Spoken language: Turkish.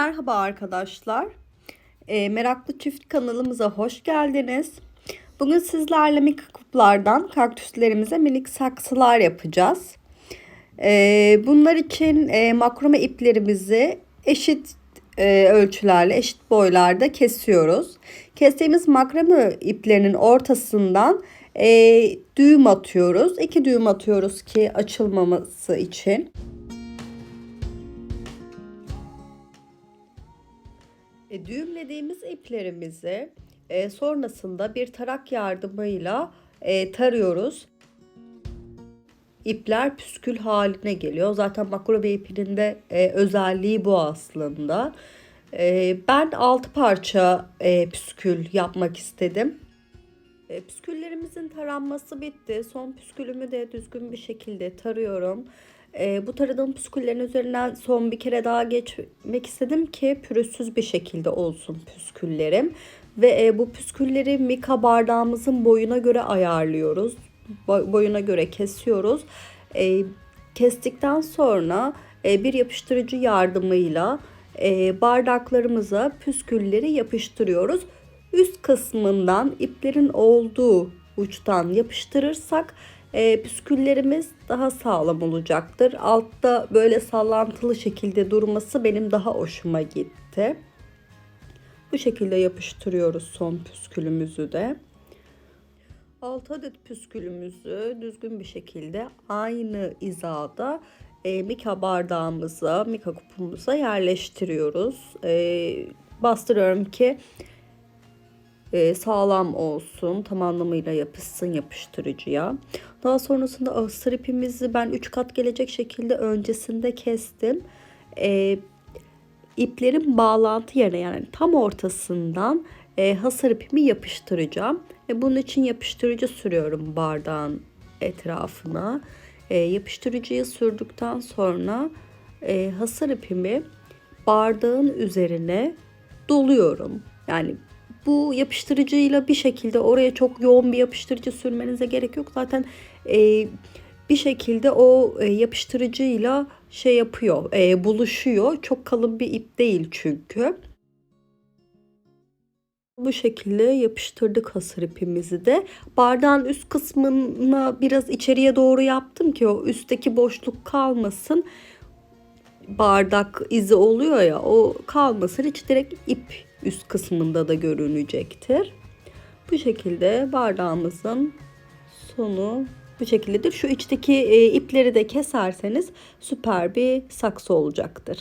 Merhaba arkadaşlar. E, Meraklı Çift kanalımıza hoş geldiniz. Bugün sizlerle mika kuplardan kaktüslerimize minik saksılar yapacağız. E, bunlar için e, makrome iplerimizi eşit e, ölçülerle, eşit boylarda kesiyoruz. Kestiğimiz makrame iplerinin ortasından e, düğüm atıyoruz. İki düğüm atıyoruz ki açılmaması için. E, düğümlediğimiz iplerimizi e, sonrasında bir tarak yardımıyla e, tarıyoruz. İpler püskül haline geliyor. Zaten makrome ipinin de özelliği bu aslında. Ben 6 parça püskül yapmak istedim. E, püsküllerimizin taranması bitti. Son püskülümü de düzgün bir şekilde tarıyorum. E, bu taradığım püsküllerin üzerinden son bir kere daha geçmek istedim ki pürüzsüz bir şekilde olsun püsküllerim. Ve e, bu püskülleri mika bardağımızın boyuna göre ayarlıyoruz. Boy, boyuna göre kesiyoruz. E, kestikten sonra e, bir yapıştırıcı yardımıyla e, bardaklarımıza püskülleri yapıştırıyoruz. Üst kısmından iplerin olduğu uçtan yapıştırırsak e, püsküllerimiz daha sağlam olacaktır. Altta böyle sallantılı şekilde durması benim daha hoşuma gitti. Bu şekilde yapıştırıyoruz son püskülümüzü de. 6 adet püskülümüzü düzgün bir şekilde aynı izada e, mika bardağımıza, mika kupumuza yerleştiriyoruz. E, bastırıyorum ki e, sağlam olsun. Tam anlamıyla yapışsın yapıştırıcıya. Daha sonrasında ahısır ipimizi ben 3 kat gelecek şekilde öncesinde kestim. E, iplerin bağlantı yerine yani tam ortasından e, hasır ipimi yapıştıracağım. E, bunun için yapıştırıcı sürüyorum bardağın etrafına. E, yapıştırıcıyı sürdükten sonra e, hasır ipimi bardağın üzerine doluyorum. Yani bu yapıştırıcıyla bir şekilde oraya çok yoğun bir yapıştırıcı sürmenize gerek yok. Zaten e, bir şekilde o e, yapıştırıcıyla şey yapıyor, e, buluşuyor. Çok kalın bir ip değil çünkü. Bu şekilde yapıştırdık hasır ipimizi de. Bardağın üst kısmına biraz içeriye doğru yaptım ki o üstteki boşluk kalmasın. Bardak izi oluyor ya o kalmasın. Hiç direkt ip üst kısmında da görünecektir. Bu şekilde bardağımızın sonu bu şekildedir. Şu içteki e, ipleri de keserseniz süper bir saksı olacaktır.